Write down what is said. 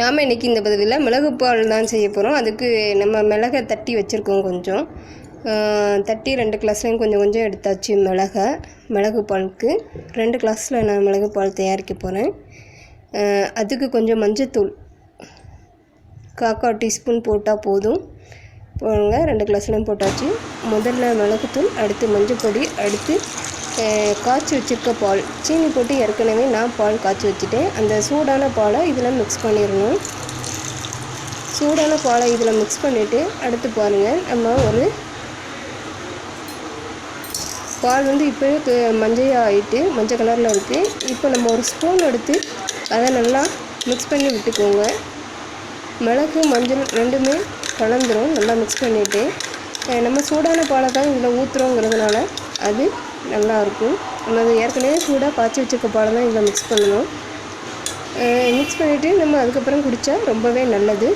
நாம் இன்றைக்கி இந்த பதிவில் மிளகு பால் தான் செய்ய போகிறோம் அதுக்கு நம்ம மிளகை தட்டி வச்சுருக்கோம் கொஞ்சம். தட்டி ரெண்டு கிளாஸ்லையும் கொஞ்சம் கொஞ்சம் எடுத்தாச்சு மிளகை மிளகு பாலுக்கு. ரெண்டு கிளாஸில் நான் மிளகு பால் தயாரிக்க போகிறேன் அதுக்கு கொஞ்சம் மஞ்சத்தூள் காக்கா டீஸ்பூன் போட்டால் போதும். போடுங்க ரெண்டு கிளாஸ்லையும் போட்டாச்சு. முதல்ல மிளகுத்தூள் அடுத்து மஞ்சப்பொடி அடுத்து காய்ச்சி வச்சிருக்க பால் சீனி போட்டு ஏற்கனவே நான் பால் காய்ச்சி வச்சுட்டேன். அந்த சூடான பாலை இதில் மிக்ஸ் பண்ணிடணும். சூடான பாலை இதில் மிக்ஸ் பண்ணிவிட்டு அடுத்து பாருங்கள் நம்ம ஒரு பால் வந்து இப்போவே மஞ்சையாக ஆகிட்டு மஞ்சள் கலரில் இருக்குது இப்போ நம்ம ஒரு ஸ்பூன் எடுத்து அதை நல்லா மிக்ஸ் பண்ணி விட்டுக்கோங்க. மிளகு மஞ்சள் ரெண்டுமே கலந்துரும் நல்லா மிக்ஸ் பண்ணிவிட்டு நம்ம சூடான பாலை தான் இதில் ஊற்றுறோங்கிறதுனால அது நல்லாயிருக்கும். நம்ம அது ஏற்கனவே சூடாக காய்ச்சி வச்சிருக்க பாலை தான் இதில் மிக்ஸ் பண்ணணும். மிக்ஸ் பண்ணிவிட்டு நம்ம அதுக்கப்புறம் குடித்தா ரொம்பவே நல்லது.